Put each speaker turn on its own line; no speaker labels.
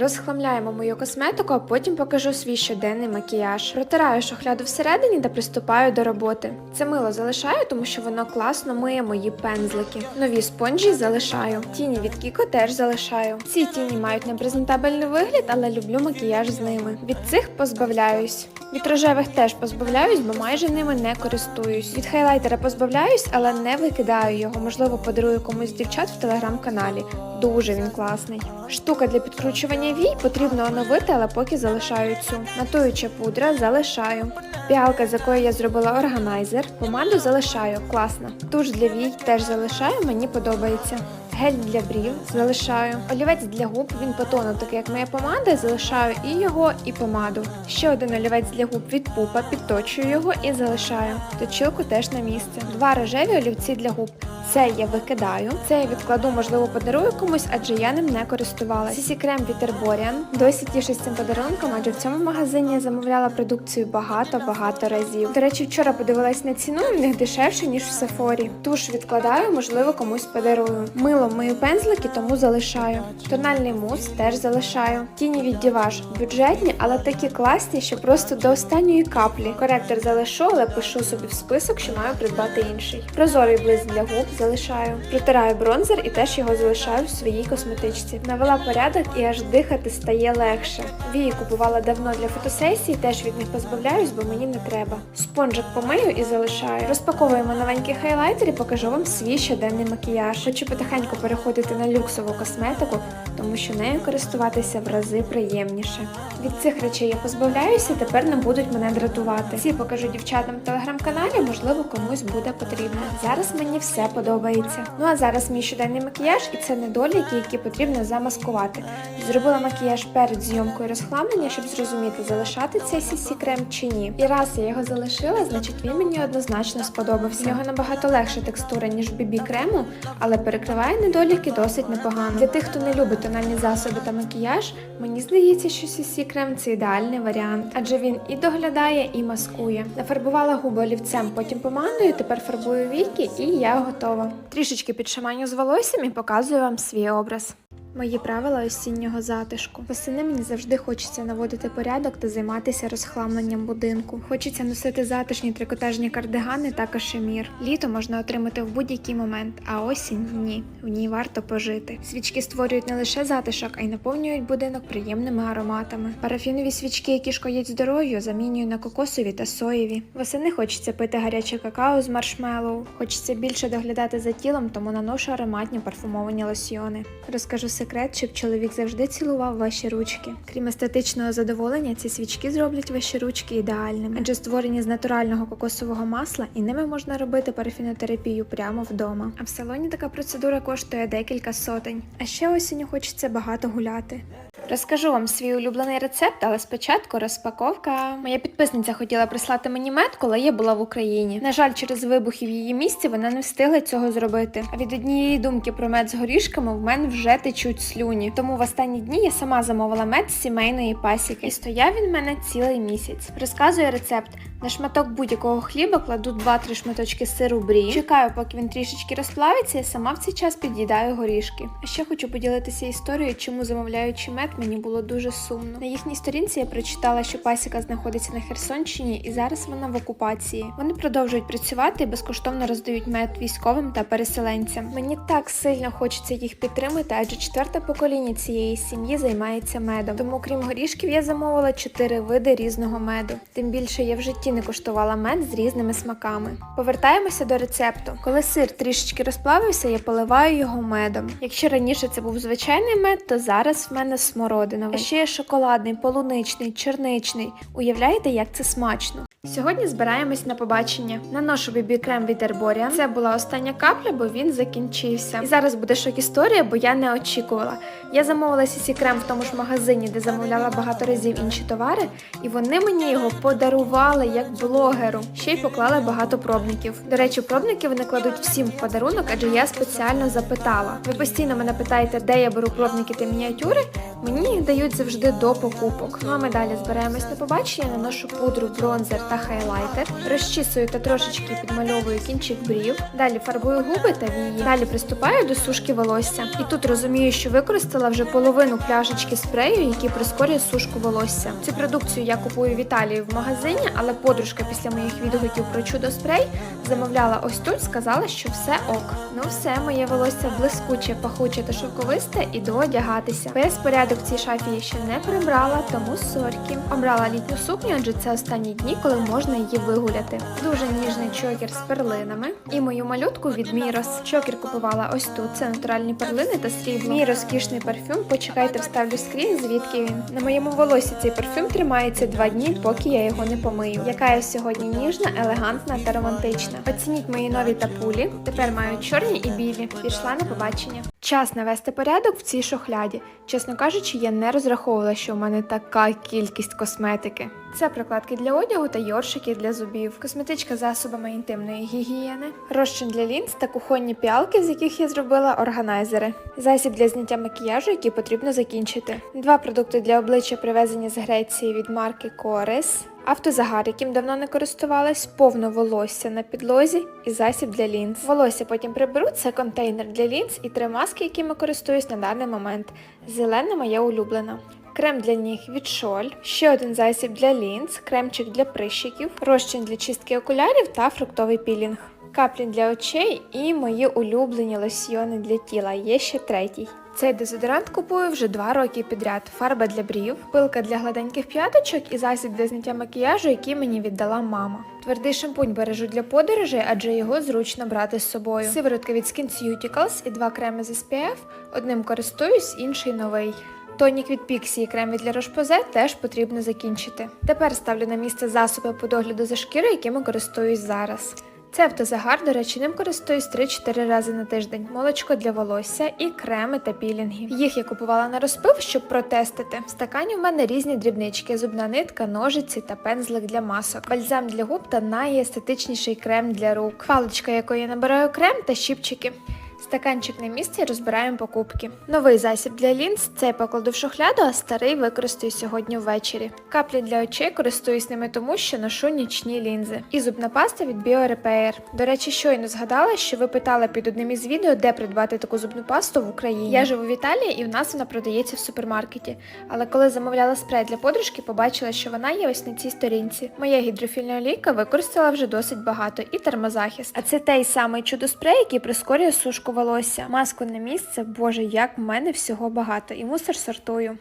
Розхламляємо мою косметику, а потім покажу свій щоденний макіяж. Протираю шухляду всередині та приступаю до роботи. Це мило залишаю, тому що воно класно миє мої пензлики. Нові спонжі залишаю. Тіні від Кіко теж залишаю. Ці тіні мають непрезентабельний вигляд, але люблю макіяж з ними. Від цих позбавляюсь. Від рожевих теж позбавляюсь, бо майже ними не користуюсь. Від хайлайтера позбавляюсь, але не викидаю його. Можливо, подарую комусь дівчат в телеграм-каналі. Дуже він класний. Штука для підкручування вій потрібно оновити, але поки залишаю цю. Натуюча пудра залишаю. Піалка, з якої я зробила органайзер. Помаду залишаю. Класно. Туш для вій теж залишаю, мені подобається. Гель для брів залишаю. Олівець для губ, він по тону, такий як моя помада, залишаю і його, і помаду. Ще один олівець для губ від пупа, підточую його і залишаю. Точилку теж на місце. Два рожеві олівці для губ. Це я викидаю. Це я відкладу, можливо, подарую комусь, адже я ним не користувалася. Сісі крем Herborian. Досі тішусь цим подарунком, адже в цьому магазині я замовляла продукцію багато-багато разів. До речі, вчора подивилась на ціну, в них дешевше, ніж в Сефорі. Туш відкладаю, можливо, комусь подарую. Мило мию пензлики, тому залишаю. Тональний мус теж залишаю. Тіні від Діваш бюджетні, але такі класні, що просто до останньої каплі. Коректор залишу, але пишу собі в список, що маю придбати інший. Прозорий блиск для губ залишаю. Протираю бронзер і теж його залишаю в своїй косметичці. Навела порядок і аж дихати стає легше. Вії купувала давно для фотосесії, теж від них позбавляюсь, бо мені не треба. Спонжик помию і залишаю. Розпаковуємо новенький хайлайтер і покажу вам свій щоденний макіяж. Хочу потихеньку переходити на люксову косметику, тому що нею користуватися в рази приємніше. Від цих речей я позбавляюся, тепер не будуть мене дратувати. Всі покажу дівчатам в телеграм-каналі, можливо, комусь буде потрібно. Зараз мені все подобається. Ну а зараз мій щоденний макіяж, і це недоліки, які потрібно замаскувати. Зробила макіяж перед зйомкою розхламлення, щоб зрозуміти, залишати цей сісі крем чи ні. І раз я його залишила, значить він мені однозначно сподобався. У нього набагато легша текстура, ніж бібі крему, але перекриває недоліки досить непогано. Для тих, хто не любить тональні засоби та макіяж, мені здається, що сісі крем це ідеальний варіант, адже він і доглядає, і маскує. Нафарбувала губи олівцем, потім помадою, тепер фарбую віки, і я готова. Трішечки підшаманю з волоссям і показую вам свій образ. Мої правила осіннього затишку. Восени мені завжди хочеться наводити порядок та займатися розхламленням будинку. Хочеться носити затишні трикотажні кардигани та кашемір. Літо можна отримати в будь-який момент, а осінь ні. В ній варто пожити. Свічки створюють не лише затишок, а й наповнюють будинок приємними ароматами. Парафінові свічки, які шкодять здоров'ю, замінюю на кокосові та соєві. Восени хочеться пити гаряче какао з маршмеллоу. Хочеться більше доглядати за тілом, тому наношу ароматні парфумовані лосьйони. Розкажу секрет, щоб чоловік завжди цілував ваші ручки. Крім естетичного задоволення, ці свічки зроблять ваші ручки ідеальними, адже створені з натурального кокосового масла, і ними можна робити парафінотерапію прямо вдома. А в салоні така процедура коштує декілька сотень. А ще осінню хочеться багато гуляти. Розкажу вам свій улюблений рецепт, але спочатку розпаковка. Моя підписниця хотіла прислати мені мед, коли я була в Україні. На жаль, через вибухи в її місці вона не встигла цього зробити. А від однієї думки про мед з горішками в мене вже течуть слюні. Тому в останні дні я сама замовила мед з сімейної пасіки. І стояв він в мене цілий місяць. Розказую рецепт. На шматок будь-якого хліба кладу 2-3 шматочки сиру брі. Чекаю, поки він трішечки розплавиться, і сама в цей час під'їдаю горішки. А ще хочу поділитися історією, чому замовляючи мед, мені було дуже сумно. На їхній сторінці я прочитала, що пасіка знаходиться на Херсонщині, і зараз вона в окупації. Вони продовжують працювати і безкоштовно роздають мед військовим та переселенцям. Мені так сильно хочеться їх підтримати, адже четверте покоління цієї сім'ї займається медом. Тому, крім горішків, я замовила чотири види різного меду. Тим більше я в житті не куштувала мед з різними смаками. Повертаємося до рецепту. Коли сир трішечки розплавився, я поливаю його медом. Якщо раніше це був звичайний мед, то зараз в мене смородиновий. А ще є шоколадний, полуничний, черничний. Уявляєте, як це смачно? Сьогодні збираємось на побачення. Наношу бібі крем від Herborian. Це була остання капля, бо він закінчився. І зараз буде шок історія, бо я не очікувала. Я замовила сісі крем в тому ж магазині, де замовляла багато разів інші товари, і вони мені його подарували як блогеру. Ще й поклали багато пробників. До речі, пробники вони кладуть всім в подарунок, адже я спеціально запитала. Ви постійно мене питаєте, де я беру пробники та мініатюри. Мені їх дають завжди до покупок. Ну а ми далі збираємось на побачення, наношу пудру, бронзер та хайлайтер, розчісую та трошечки підмальовую кінчик брів. Далі фарбую губи та вії. Далі приступаю до сушки волосся. І тут розумію, що використала вже половину пляшечки спрею, який прискорює сушку волосся. Цю продукцію я купую в Італії в магазині, але подружка після моїх відгуків про чудо спрей замовляла ось тут, сказала, що все ок. Ну все, моє волосся блискуче, пахуче та шовковисте, іду одягатися. Весь порядок в цій шафі я ще не прибрала, тому сорки. Обрала літню сукню, адже це останні дні, коли можна її вигуляти. Дуже ніжний чокер з перлинами. І мою малютку від Мірос. Чокер купувала ось тут. Це натуральні перлини та срібло. Мій розкішний парфюм. Почекайте, вставлю скрін, звідки він. На моєму волосі цей парфюм тримається два дні, поки я його не помию. Яка я сьогодні ніжна, елегантна та романтична. Оцініть мої нові тапулі. Тепер маю чорні і білі. Пішла на побачення. Час навести порядок в цій шухляді. Чесно кажучи, я не розраховувала, що в мене така кількість косметики. Це прокладки для одягу та йоршики для зубів, косметичка з засобами інтимної гігієни, розчин для лінз та кухонні піалки, з яких я зробила органайзери, засіб для зняття макіяжу, який потрібно закінчити. Два продукти для обличчя привезені з Греції від марки Корес. Автозагар, яким давно не користувалась, повно волосся на підлозі і засіб для лінз. Волосся потім приберу, це контейнер для лінз і три маски, якими користуюсь на даний момент. Зелена моя улюблена. Крем для ніг від Шоль, ще один засіб для лінз, кремчик для прищиків, розчин для чистки окулярів та фруктовий пілінг. Каплі для очей і мої улюблені лосьйони для тіла. Є ще третій. Цей дезодорант купую вже два роки підряд. Фарба для брів, пилка для гладеньких п'яточок і засіб для зняття макіяжу, який мені віддала мама. Твердий шампунь бережу для подорожей, адже його зручно брати з собою. Сиворотка від SkinCeuticals і два креми з SPF. Одним користуюсь, інший новий. Тонік від Pixie і крем від для Рошпозе теж потрібно закінчити. Тепер ставлю на місце засоби по догляду за шкірою, якими користуюсь зараз. Це автозагар, до речі, ним користуюсь 3-4 рази на тиждень. Молочко для волосся і креми та пілінги. Їх я купувала на розпив, щоб протестити. В стакані в мене різні дрібнички: зубна нитка, ножиці та пензлик для масок, бальзам для губ та найестетичніший крем для рук, паличка, якою я набираю крем та щіпчики. Стаканчик на місці розбираємо покупки. Новий засіб для лінз цей покладу в шухляду, а старий використаю сьогодні ввечері. Каплі для очей користуюсь ними тому, що ношу нічні лінзи. І зубна паста від BioRepair. До речі, щойно згадала, що ви питали під одним із відео, де придбати таку зубну пасту в Україні. Я живу в Італії і в нас вона продається в супермаркеті. Але коли замовляла спрей для подружки, побачила, що вона є ось на цій сторінці. Моя гідрофільна олійка використала вже досить багато і термозахист. А це той самий чудо-спрей, який прискорює сушку волосся. Маску на місце, боже, як в мене всього багато, і мусор сортую.